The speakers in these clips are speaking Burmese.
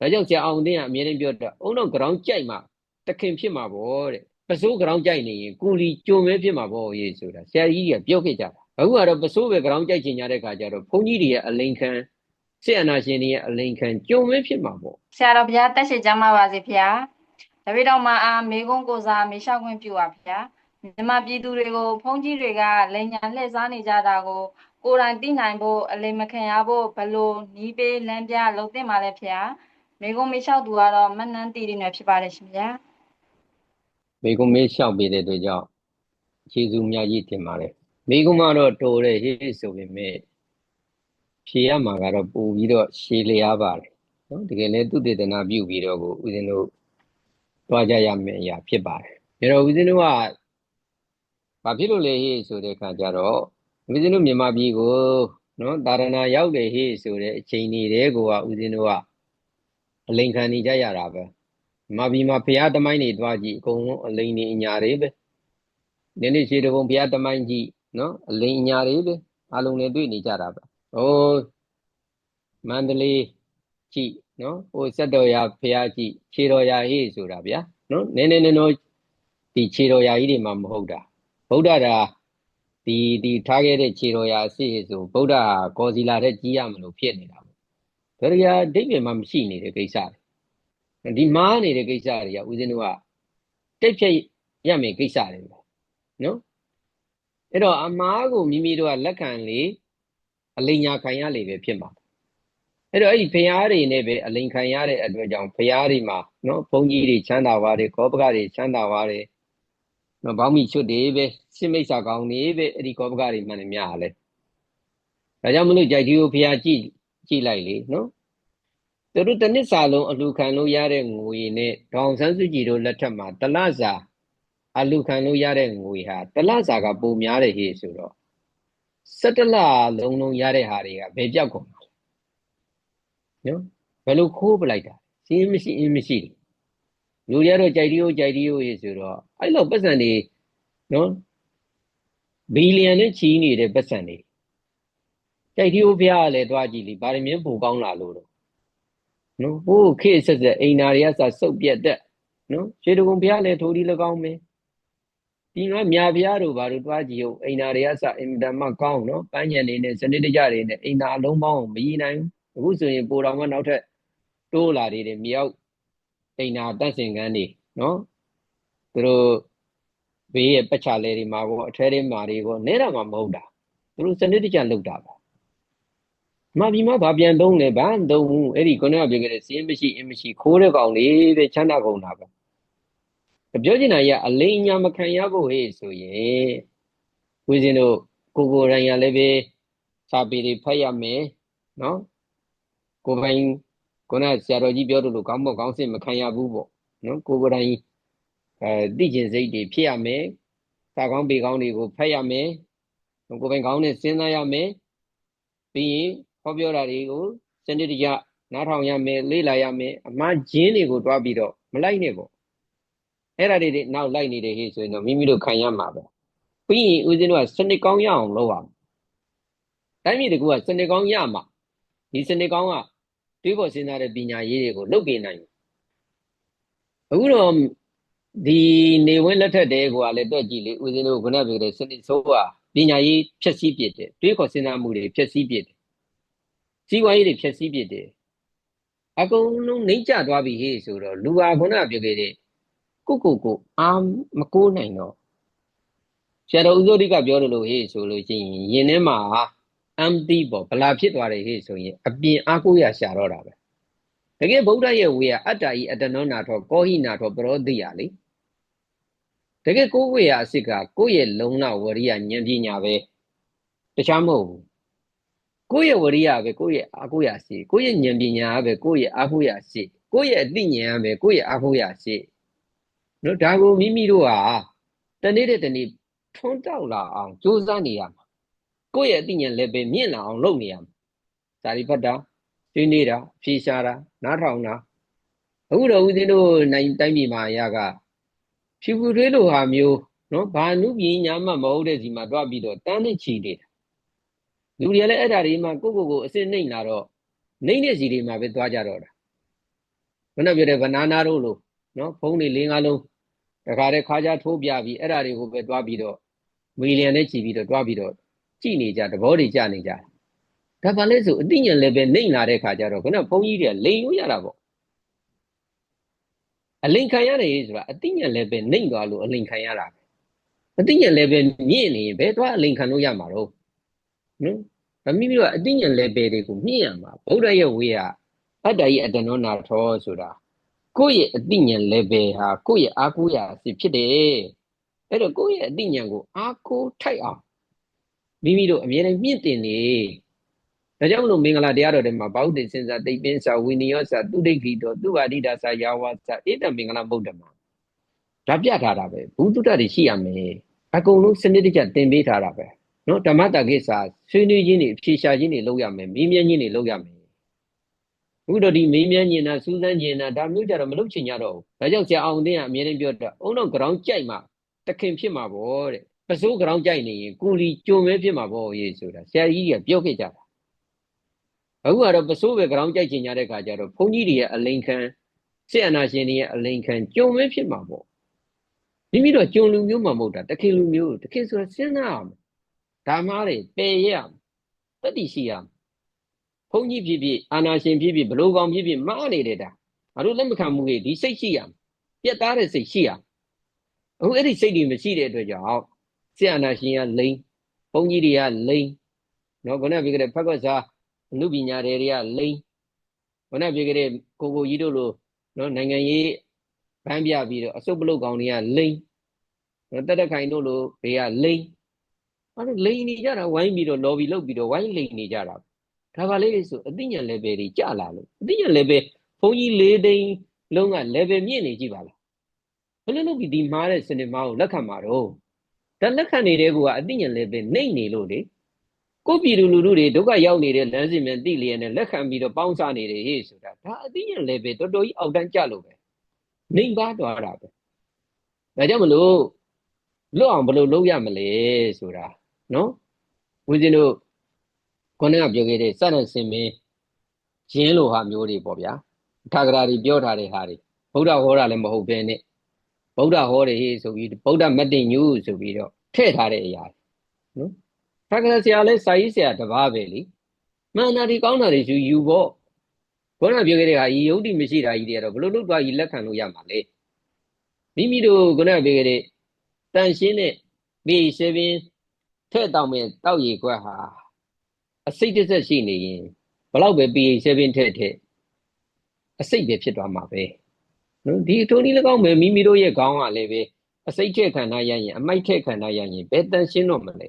ဒါကြောင့်ဆရာအောင်သိန်းကအမြဲတမ်းပြောတာအုံတော့ ground ကြိုက်မှတခင်ဖြစ်မှာပေါ့တဲ့ပစိုး ground ကြိုက်နေရင်ကိုလီကြုံမဲဖြစ်မှာပေါ့ရေးဆိုတာဆရာကြီးကပြောခဲ့ကြတာအခုကတော့ပစိုးပဲ ground ကြိုက်ချင်ကြတဲ့ခါကျတော့ဘုန်းကြီးတွေရဲ့အလိန်ခံဆရာနာရှင်တွေရဲ့အလိန်ခံကြုံမဲဖြစ်မှာပေါ့ဆရာတော်ဘုရားတက်ရှိကြမှာပါစေဖေဟာတပိတော်မှာအာမေကုန်းကိုစားမေရှောက်ခွင့်ပြုပါဖေဟာမြန်မာပြည်သူတွေကိုဖုန်းကြီးတွေကလိန်ညာလှည့်စားနေကြတာကိုကိုယ်တိုင်သိနိုင်ဖို့အလိမ်မခံရဖို့ဘလို့နီးပေးလမ်းပြလုံးသိမှလည်းဖေဟာ မေကုန်းမေရှောက်သူကတော့မနှန်းတီတီနဲ့ဖြစ်ပါတယ်ရှင်ဗျာမိကုံမေးလျှောက်ပေးတဲ့အတွက်ကြောင့်ကျေးဇူးအများကြီးတင်ပါတယ်မိကုံကတော့တော်တယ်ဟေးဆိုပေမဲ့ဖြေရမှာကတော့ပို့ပြီးတော့ရှည်လျားပါတယ်နော်တကယ်လည်းသူတေသနာပြုပြီးတော့ကိုဦးဇင်းတို့တွားကြရမယ့်အရာဖြစ်ပါတယ်ဒါတော့ဦးဇင်းတို့ကဘာဖြစ်လို့လဲဟေးဆိုတဲ့အခါကျတော့ဦးဇင်းတို့မြန်မာပြည်ကိုနော်တာရဏရောက်တယ်ဟေးဆိုတဲ့အချိန်ကြီးတည်းကိုကဦးဇင်းတို့က အလိန်ခံနေကြရတာပဲမာဘီမှာဘုရားတမိုင်းတွေတွားကြည့်အကုန်လုံးအလိန်နေအညာတွေပဲနည်းနည်းရှိတဘုံဘုရားတမိုင်းကြည့်နော်အလိန်အညာတွေပဲအလုံးနဲ့တွေ့နေကြတာပဲဟိုမန္တလေးကြည့်နော်ဟိုစက်တော်ရာဘုရားကြည့်ခြေတော်ရာဟေးဆိုတာဗျာနော်နည်းနည်းနည်းနော်ဒီခြေတော်ရာကြီးတွေမှမဟုတ်တာဗုဒ္ဓတာဒီဒီထားခဲ့တဲ့ခြေတော်ရာအစစ်ဆိုဗုဒ္ဓဟာကောစီလာတဲ့ကြီးရမလို့ဖြစ်နေတာ ပေါ့ဒါကြအဓိပ္ပာယ်မှမရှိနေတဲ့ကိစ္စတွေဒီမားနေတဲ့ကိစ္စတွေကဦးဇင်းတို့ကတိတ်ဖြတ်ရမယ်ကိစ္စတွေပဲနော်အဲ့တော့အမားကိုမိမိတို့ကလက်ခံလေအလိန်ညာခံရလေပဲဖြစ်မှာအဲ့တော့အဲ့ဒီဖျားတွေနဲ့ပဲအလိန်ခံရတဲ့အတွက်ကြောင့်ဖျားတွေမှာနော်ဘုန်းကြီးတွေချမ်းသာပါတယ်ကောပကတွေချမ်းသာပါတယ်နော်ဘောင်းမီချွတ်တွေပဲရှင်းမိတ်စာကောင်းတွေပဲအဲ့ဒီကောပကတွေမှန်တယ်များလဲဒါကြောင့်မလို့ကြိုက်ဒီကိုဖျားကြည့် ကြည့်လိုက်လေနော်သူတို့တစ်နှစ်စာလုံးအလှခံလို့ရတဲ့ငွေနဲ့ဒေါအောင်ဆန်းစုကြည်တို့လက်ထက်မှာတလစာအလှခံလို့ရတဲ့ငွေဟာတလစာကပိုများတယ်ဟေ့ဆိုတော့17လလုံးလုံးရတဲ့ဟာတွေကဘယ်ပြောက်ကုန်လဲနော်ဘယ်လိုခိုးပလိုက်တာစီးမရှိအင်းမရှိလူတွေကတော့ကြိုက်တီးကိုကြိုက်တီးကိုဟေ့ဆိုတော့အဲ့လိုပတ်စံတွေနော်ဘီလီယံနဲ့ချီးနေတဲ့ပတ်စံတွေ ကြိုက်တီးကိုဖျားရလဲတွားကြည့်လိဗာရမင်းပိုကောင်းလာလို့တော့နော်ဟိုးခေတ်ဆက်ဆက်အိမ်နာတွေကစစုပ်ပြက်တက်နော်ရှေးတကုံဘုရားလည်းထိုးဒီ၎င်းမယ်ဒီကမြာဘုရားတို့ဘာတို့တွားကြည့်ဟုတ်အိမ်နာတွေကစအင်မတန်မှကောင်းနော်ပန်းညံနေနဲ့စနစ်တကျတွေနဲ့အိမ်နာအလုံးပေါင်းမရည်နိုင်ဘူးအခုဆိုရင်ပိုတော်မှနောက်ထပ်တိုးလာတွေတွေမြောက်အိမ်နာတန့်စင်ကန်းတွေနော်သူတို့ဘေးရဲ့ပတ်ချလဲတွေမှာကောအထဲတွေမှာတွေကောနဲတာမှမဟုတ်တာသူတို့စနစ်တကျလုပ်တာပါ မပြီးမှဘာပြန်သုံးလဲဘာမသုံးဘူးအဲ့ဒီခုနကပြောခဲ့တဲ့စင်းမရှိအင်းမရှိခိုးတဲ့ကောင်လေးပဲချမ်းသာကုန်တာပဲပြောချင်တာကြီးကအလိမ်ညာမခံရဖို့ဟေ့ဆိုရင်ဝိဇင်းတို့ကိုကိုယ်တိုင်ရလည်းပဲစာပေတွေဖတ်ရမယ်နော်ကိုယ်ပိုင်ခုနကဆရာတော်ကြီးပြောသလိုကောင်းမို့ကောင်းစစ်မခံရဘူးပေါ့နော်ကိုယ်ကိုယ်တိုင်အဲသိကျင်စိတ်တွေဖြစ်ရမယ်စာကောင်းပေကောင်းတွေကိုဖတ်ရမယ်ကိုယ်ပိုင်ကောင်းနဲ့စဉ်းစားရမယ်ပြီးရင် ဟောပြောတာတွေကိုစနစ်တကျနားထောင်ရမယ်လေ့လာရမယ်အမှားဂျင်းတွေကိုတွားပြီးတော့မလိုက်နဲ့ပေါ့အဲ့ဒါတွေနောက်လိုက်နေတယ်ဟေ့ဆိုရင်တော့မိမိတို့ခံရမှာပဲပြီးရင်ဦးဇင်းတို့ကစနစ်ကောင်းရအောင်လုပ်ရမယ်တိုင်းပြည်တကူကစနစ်ကောင်းရမှာဒီစနစ်ကောင်းကတွေးပေါ်စဉ်းစားတဲ့ပညာရေးတွေကိုလုပ်ပြနိုင်တယ်အခုတော့ဒီနေဝင်းလက်ထက်တဲကွာလည်းတွက်ကြည့်လေဦးဇင်းတို့ခုနကပြောတဲ့စနစ်ဆိုးကပညာရေးဖြည့်ဆည်းပြစ်တယ်တွေးခေါ်စဉ်းစားမှုတွေဖြည့်ဆည်းပြစ်တယ် စီးပွားရေးတွေဖြည့်ဆည်းပြစ်တယ်အကုန်လုံးနှိမ့်ကျသွားပြီဟေ့ဆိုတော့လူဟာခုနကပြောခဲ့တဲ့ကိုကိုကိုအာမကိုးနိုင်တော့ဆရာတော်ဦးဇောတိကပြောတယ်လို့ဟေ့ဆိုလို့ရှိရင်ယင်ထဲမှာ empty ပေါ့ဗလာဖြစ်သွားတယ်ဟေ့ဆိုရင်အပြင်အားကိုးရရှာတော့တာပဲတကယ်ဗုဒ္ဓရဲ့ဝေကအတ္တဤအတ္တနောနာထောကောဟိနာထောပရောတိယလေတကယ်ကိုယ်ဝေရအစစ်ကကိုယ့်ရဲ့လုံလဝရိယဉာဏ်ပညာပဲတခြားမဟုတ်ဘူး ကိုယ့်ရဲ့ဝရိယပဲကိုယ့်ရဲ့အာကိုရရှိကိုယ့်ရဲ့ဉာဏ်ပညာပဲကိုယ့်ရဲ့အာကိုရရှိကိုယ့်ရဲ့အသိဉာဏ်ပဲကိုယ့်ရဲ့အာကိုရရှိနော်ဒါကိုမိမိတို့ဟာတနေ့တဲ့တနေ့ထွန်းတောက်လာအောင်ကြိုးစားနေရမှာကိုယ့်ရဲ့အသိဉာဏ်လည်းပဲမြင့်လာအောင်လုပ်နေရမှာဇာတိဖတ်တာကျွေးနေတာဖြေရှာတာနားထောင်တာအခုတော့ဦးဇင်းတို့နိုင်တိုင်းပြည်မှာအရာကဖြူဖြူထွေးလိုဟာမျိုးနော်ဘာနုပညာမှမဟုတ်တဲ့စီမှာတွားပြီးတော့တန်းနဲ့ချီနေတာ လူတွေလည်းအဲ့ဒါတွေမှကိုယ့်ကိုယ်ကိုအစစ်နှိမ့်လာတော့နှိမ့်တဲ့စီတွေမှာပဲသွားကြတော့တာခုနပြောတဲ့ဘနာနာတို့လို့နော်ဖုန်းတွေ၄၅လုံးတခါတည်းခါကြထိုးပြပြီးအဲ့ဒါတွေကိုပဲတွားပြီးတော့မီလီယံနဲ့ချီပြီးတော့တွားပြီးတော့ကြည်နေကြသဘောတွေကြနေကြဒါဘာလဲဆိုအသိဉာဏ်လည်းပဲနှိမ့်လာတဲ့ခါကျတော့ခုနဘုန်းကြီးတွေကလိန်လို့ရတာပေါ့အလိန်ခံရတယ်ဆိုတာအသိဉာဏ်လည်းပဲနှိမ့်သွားလို့အလိန်ခံရတာပဲအသိဉာဏ်လည်းပဲမြင့်နေရင်ဘယ်တော့အလိန်ခံလို့ရမှာတော့ နော်ဒါမိမိတို့ကအသိဉာဏ်လည်းပဲတွေကိုမြင့်ရမှာဗုဒ္ဓရဲ့ဝေယအတ္တယအတ္တနောနာထောဆိုတာကိုယ့်ရဲ့အသိဉာဏ် level ဟာကိုယ့်ရဲ့အားကိုးရာအစစ်ဖြစ်တယ်အဲ့တော့ကိုယ့်ရဲ့အသိဉာဏ်ကိုအားကိုးထိုက်အောင်မိမိတို့အမြဲတမ်းမြင့်တင်နေဒါကြောင့်မလို့မင်္ဂလာတရားတော်တွေမှာဘောဓိစင်စာတိတ်ပင်းစာဝိနည်းစာသူဒိဋ္ဌိတော်သူဝါဒိတာစာယာဝစာဧတမင်္ဂလာဗုဒ္ဓမှာဒါပြထားတာပဲဘုဒ္ဓတ္တတွေရှိရမယ်အကုန်လုံးစနစ်တကျသင်ပေးထားတာပဲ နော်ဓမ္မတကိစ္စဆွေးနွေးခြင်းတွေဖြေရှာခြင်းတွေလုပ်ရမယ်မေးမြန်းခြင်းတွေလုပ်ရမယ်အခုတော့ဒီမေးမြန်းခြင်းနာစူးစမ်းခြင်းနာဒါမျိုးကြတော့မလုပ်ချင်ကြတော့ဘူးဒါကြောင့်ဆရာအောင်သိန်းကအမြဲတမ်းပြောတာအုံတော့ ground ကြိုက်မှတခင်ဖြစ်မှာပေါ့တဲ့ပစိုး ground ကြိုက်နေရင်ကိုလီကြုံမဲဖြစ်မှာပေါ့ရေးဆိုတာဆရာကြီးကပြောခဲ့ကြတာအခုကတော့ပစိုးပဲ ground ကြိုက်ချင်ကြတဲ့ခါကျတော့ဘုန်းကြီးတွေရဲ့အလိန်ခံဆရာနာရှင်တွေရဲ့အလိန်ခံကြုံမဲဖြစ်မှာပေါ့မိမိတို့ကြုံလူမျိုးမှမဟုတ်တာတခင်လူမျိုးတခင်ဆိုတာစဉ်းစားအောင် ဓမ္မတွေပယ်ရအောင်တတိရှိရအောင်ဘုန်းကြီးဖြစ်ဖြစ်အာနာရှင်ဖြစ်ဖြစ်ဘလို့ကောင်ဖြစ်ဖြစ်မားနေတဲ့တာငါတို့လက်မခံမှုတွေဒီစိတ်ရှိရအောင်ပြတ်သားတဲ့စိတ်ရှိရအောင်အခုအဲ့ဒီစိတ်တွေမရှိတဲ့အတွက်ကြောင့်ဆရာနာရှင်ကလိန်ဘုန်းကြီးတွေကလိန်နော်ခုနကပြောခဲ့တဲ့ဖက်ကွက်စားအမှုပညာတွေတွေကလိန်ခုနကပြောခဲ့တဲ့ကိုကိုကြီးတို့လိုနော်နိုင်ငံရေးဗန်းပြပြီးတော့အစုပ်ပလုတ်ကောင်တွေကလိန်နော်တက်တက်ခိုင်တို့လိုတွေကလိန် အဲ့ဒါလိန်နေကြတာဝိုင်းပြီးတော့ lobby လုပ်ပြီးတော့ဝိုင်းလိန်နေကြတာဒါပါလေဆိုအသိဉာဏ် level တွေကျလာလို့အသိဉာဏ် level ဘုန်းကြီး၄သိန်းလုံးက level မြင့်နေကြည့်ပါလားဘယ်လိုလုပ်ပြီးဒီမားတဲ့စနစ်မားကိုလက်ခံမှာတော့ဒါလက်ခံနေတဲ့ကူကအသိဉာဏ် level နှိမ့်နေလို့လေကိုပြည်သူလူထုတွေဒုက္ခရောက်နေတဲ့လမ်းစဉ်မြန်တိလျက်နဲ့လက်ခံပြီးတော့ပေါင်းစားနေတယ်ဟေ့ဆိုတာဒါအသိဉာဏ် level တော်တော်ကြီးအောက်တန်းကျလို့ပဲနှိမ့်ပါသွားတာပဲဒါကြောင့်မလို့လွတ်အောင်ဘယ်လိုလုပ်ရမလဲဆိုတာ နော်ဦးဇင်းတို့ခုနကပြောခဲ့တဲ့စတဲ့စင်မင်းရင်းလိုဟာမျိုးတွေပေါ့ဗျာထာဂရာတွေပြောထားတဲ့ဟာတွေဗုဒ္ဓဟောတာလည်းမဟုတ်ဘဲနဲ့ဗုဒ္ဓဟောတယ်ဟေးဆိုပြီးဗုဒ္ဓမတ္တိညူဆိုပြီးတော့ထည့်ထားတဲ့အရာနော်ထာဂရာဆရာလည်းစာရေးဆရာတပါးပဲလीမှန်တာဒီကောင်းတာတွေယူယူပေါ့ခုနကပြောခဲ့တဲ့ဟာဤယုတ်တိမရှိတာကြီးတွေကတော့ဘလို့လို့သွားကြီးလက်ခံလို့ရမှာလေမိမိတို့ခုနကပြောခဲ့တဲ့တန်ရှင်းတဲ့ပေရှင်း ထည့်တောက်မဲ့တောက်ရည်ခွက်ဟာအစိတ်တစ်ဆက်ရှိနေရင်ဘလောက်ပဲ pH 7ထည့်ထည့်အစိတ်ပဲဖြစ်သွားမှာပဲနော်ဒီအထုံးကြီး၎င်းပဲမိမိတို့ရဲ့ခေါင်းကလည်းပဲအစိတ်ထည့်ခန္ဓာရရင်အမိုက်ထည့်ခန္ဓာရရင်ဘယ်တန်ရှင်းတော့မလဲ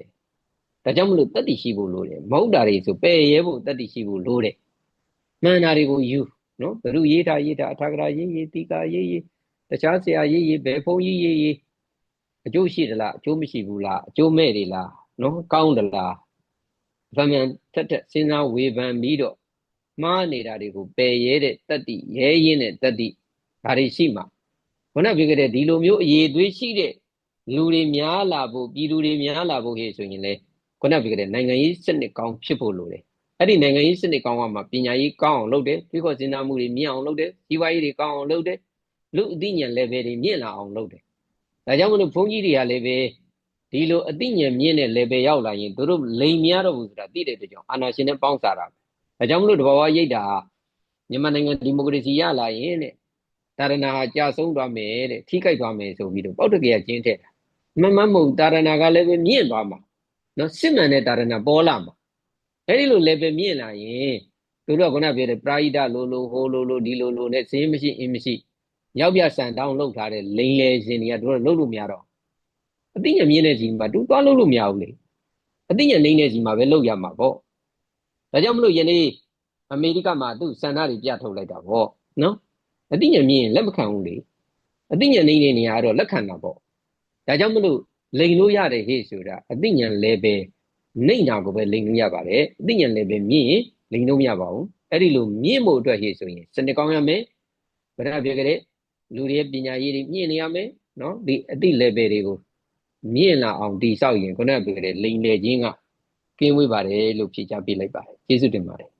ဒါကြောင့်မလို့တတ္တိရှိဖို့လိုတယ်မဟုတ်တာတွေဆိုပယ်ရဲဖို့တတ္တိရှိဖို့လိုတယ်မှန်တာတွေကိုယူနော်ဘယ်လိုရေးတာရေးတာအထာဂရာရေးရေးတိကာရေးရေးတခြားဆရာရေးရေးဘယ်ဖုန်းရေးရေးရေးအကျိုးရှိသလားအကျိုးမရှိဘူးလားအကျိုးမဲ့တွေလား နော်ကောင်းသလားဗမှန်ထက်ထက်စဉ်းစားဝေဖန်ပြီးတော့မှားနေတာတွေကိုပယ်ရဲတဲ့တတ္တိရဲရင်တဲ့တတ္တိဒါတွေရှိမှာခုနပြောခဲ့တဲ့ဒီလိုမျိုးအရေးသွေးရှိတဲ့လူတွေများလာဖို့ပြည်သူတွေများလာဖို့ဟေ့ဆိုရင်လေခုနပြောခဲ့တဲ့နိုင်ငံရေးစနစ်ကောင်းဖြစ်ဖို့လိုတယ်အဲ့ဒီနိုင်ငံရေးစနစ်ကောင်းကမှပညာရေးကောင်းအောင်လုပ်တယ်တွေးခေါ်စဉ်းစားမှုတွေမြင့်အောင်လုပ်တယ်ဇီဝရေးတွေကောင်းအောင်လုပ်တယ်လူအသိဉာဏ် level တွေမြင့်လာအောင်လုပ်တယ်ဒါကြောင့်မလို့ဘုန်းကြီးတွေကလည်းပဲ ဒီလိုအသိဉာဏ်မြင့်တဲ့ level ရောက်လာရင်တို့တို့လိမ်များတော့ဘူးဆိုတာသိတဲ့အတွက်ကြောင့်အာဏာရှင်နဲ့ပေါင်းစားတာပဲဒါကြောင့်မလို့တဘာဝရိတ်တာမြန်မာနိုင်ငံဒီမိုကရေစီရလာရင်တဲ့တာရဏဟာကြာဆုံးသွားမယ်တဲ့ထိခိုက်သွားမယ်ဆိုပြီးတော့ပောက်တကယ်ကျင်းထက်တာမမမဟုတ်တာရဏကလည်းပဲမြင့်သွားမှာနော်စစ်မှန်တဲ့တာရဏပေါ်လာမှာအဲ့ဒီလို level မြင့်လာရင်တို့တော့ခုနပြောတဲ့ပရာဟိတလိုလိုဟိုလိုလိုဒီလိုလိုနဲ့စင်းမရှိအင်းမရှိရောက်ပြဆန်တောင်းလောက်ထားတဲ့လိန်လေရှင်တွေကတို့တော့လှုပ်လို့မရတော့ အသိဉာဏ်မြင့်တဲ့ကြီးမှာတူသွားလို့လို့မရဘူးလေအသိဉာဏ်နေတဲ့ကြီးမှာပဲလုပ်ရမှာပေါ့ဒါကြောင့်မလို့ယနေ့အမေရိကမှာသူ့စန္ဒတွေပြထုတ်လိုက်တာပေါ့နော်အသိဉာဏ်မြင့်ရင်လက်မခံဘူးလေအသိဉာဏ်နေတဲ့နေရာကတော့လက်ခံတာပေါ့ဒါကြောင့်မလို့လိန်လို့ရတယ်ဟေ့ဆိုတာအသိဉာဏ် level နှိမ့်တာကိုပဲလိန်လို့ရပါတယ်အသိဉာဏ် level မြင့်ရင်လိန်လို့မရပါဘူးအဲ့ဒီလိုမြင့်ဖို့အတွက်ဟေ့ဆိုရင်စနစ်ကောင်းရမယ်ဗဒပြောကြတဲ့လူတွေရဲ့ပညာရေးတွေမြင့်နေရမယ်နော်ဒီအသိ level တွေကို မြင့်လာအောင်တိဆောက်ရင်ခုနကပြောတဲ့လိန်လေချင်းကကင်းဝေးပါတယ်လို့ဖြေချပေးလိုက်ပါတယ်ကျေးဇူးတင်ပါတယ်